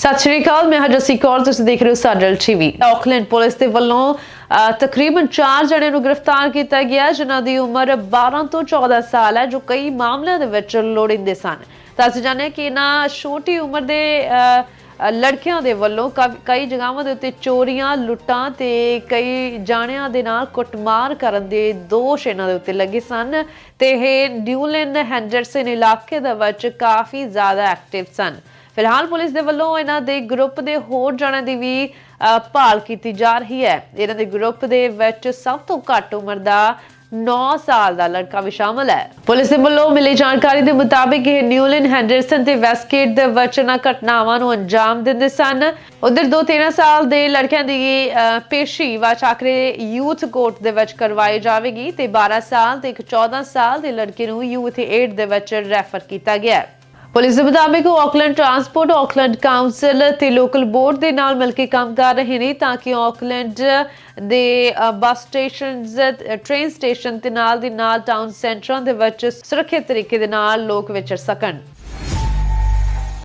ਸਤਿ ਸ਼੍ਰੀ ਅਕਾਲ ਮੈਂ ਹਰਜਸੀ ਕੌਰ ਤੁਸੀਂ ਦੇਖ ਰਹੇ ਹੋ ਸਾਡਲ ਟੀਵੀ ਆਕਲੈਂਡ ਪੁਲਿਸ ਦੇ ਵੱਲੋਂ ਅਹ, ਤਕਰੀਬਨ 4 ਜਣਿਆਂ ਨੂੰ ਗ੍ਰਿਫਤਾਰ ਕੀਤਾ ਗਿਆ ਜਿਨ੍ਹਾਂ ਦੀ ਉਮਰ 12 ਤੋਂ 14 ਸਾਲ ਹੈ ਜੋ ਕਈ ਮਾਮਲਿਆਂ ਦੇ ਵਿੱਚ ਲੋੜਿੰਦੇ ਸਨ। ਤਾਂ ਅਸੀਂ ਜਾਣਿਆ ਕਿ ਇਹਨਾਂ ਛੋਟੀ ਉਮਰ ਦੇ ਅਹ, ਲੜਕਿਆਂ ਦੇ ਵੱਲੋਂ ਕਵ- ਕਈ ਜਗ੍ਹਾਵਾਂ ਦੇ ਉੱਤੇ ਚੋਰੀਆਂ ਲੁੱਟਾਂ ਤੇ ਕਈ ਜਾਣਿਆਂ ਦੇ ਨਾਲ ਕੁੱਟਮਾਰ ਕਰਨ ਦੇ ਦੋਸ਼ ਇਹਨਾਂ ਦੇ ਉੱਤੇ ਲੱਗੇ ਸਨ ਤੇ ਇਹ ਨਿਊਲੈਂਡ ਹੈਂਡਰਸਨ ਇਲਾਕੇ ਦੇ ਵਿੱਚ ਕਾਫੀ ਜ਼ਿਆਦਾ ਐਕਟਿਵ ਸਨ। ਫਿਲਹਾਲ ਪੁਲਿਸ ਦੇ ਵੱਲੋਂ ਇਹਨਾਂ ਦੇ ਗਰੁੱਪ ਦੇ ਹੋਰ ਜਣਿਆਂ ਦੀ ਵੀ ਅ, ਭਾਲ ਕੀਤੀ ਜਾ ਰਹੀ ਹੈ। ਇਹਨਾਂ ਦੇ ਗਰੁੱਪ ਦੇ ਵਿੱਚ ਸਭ ਤੋਂ ਘੱਟ ਉਮਰ ਦਾ 9 ਸਾਲ ਦਾ ਲੜਕਾ ਵੀ ਸ਼ਾਮਲ ਹੈ। ਪੁਲਿਸ ਦੇ ਵੱਲੋਂ ਮਿਲੀ ਜਾਣਕਾਰੀ ਦੇ ਮੁਤਾਬਿਕ ਇਹ ਨਿਊਲਿਨ ਹੈਂਡਰਸਨ ਤੇ ਵੈਸਟਗੇਟ ਦੇ ਵਿੱਚ ਇਹਨਾਂ ਘਟਨਾਵਾਂ ਨੂੰ ਅੰਜਾਮ ਦਿੰਦੇ ਸਨ। ਉਧਰ ਦੋ 13 ਸਾਲ ਦੇ ਲੜਕਿਆਂ ਦੀ ਅ, ਪੇਸ਼ੀ ਵਾਚਾਕਰੇ ਯੂਥ ਕੋਰਟ ਦੇ ਵਿੱਚ ਕਰਵਾਈ ਜਾਵੇਗੀ ਤੇ 12 ਸਾਲ ਤੇ ਇੱਕ 14 ਸਾਲ ਦੇ ਲੜਕੇ ਨੂੰ ਯੂਥ ਏਡ ਦੇ ਵਿੱਚ ਰੈਫਰ ਕੀਤਾ ਗਿਆ ਹੈ। ਪੁਲਿਸ ਦੇ ਮੁਤਾਬਿਕ ਉਹ ਆਕਲੈਂਡ ਟਰਾਂਸਪੋਰਟ ਆਕਲੈਂਡ ਕਾਉਂਸਲ ਤੇ ਲੋਕਲ ਬੋਰਡ ਦੇ ਨਾਲ ਮਿਲ ਕੇ ਕੰਮ ਕਰ ਰਹੇ ਨੇ ਤਾਂ ਕਿ ਆਕਲੈਂਡ ਦੇ ਬੱਸ ਸਟੇਸ਼ਨਸ ਟ੍ਰੇਨ ਸਟੇਸ਼ਨ ਤੇ ਨਾਲ ਦੀ ਨਾਲ ਟਾਊਨ ਸੈਂਟਰਾਂ ਦੇ ਵਿੱਚ ਸੁਰੱਖਿਅਤ ਤਰੀਕੇ ਦੇ ਨਾਲ ਲੋਕ ਵਿਚਰ ਸਕਣ।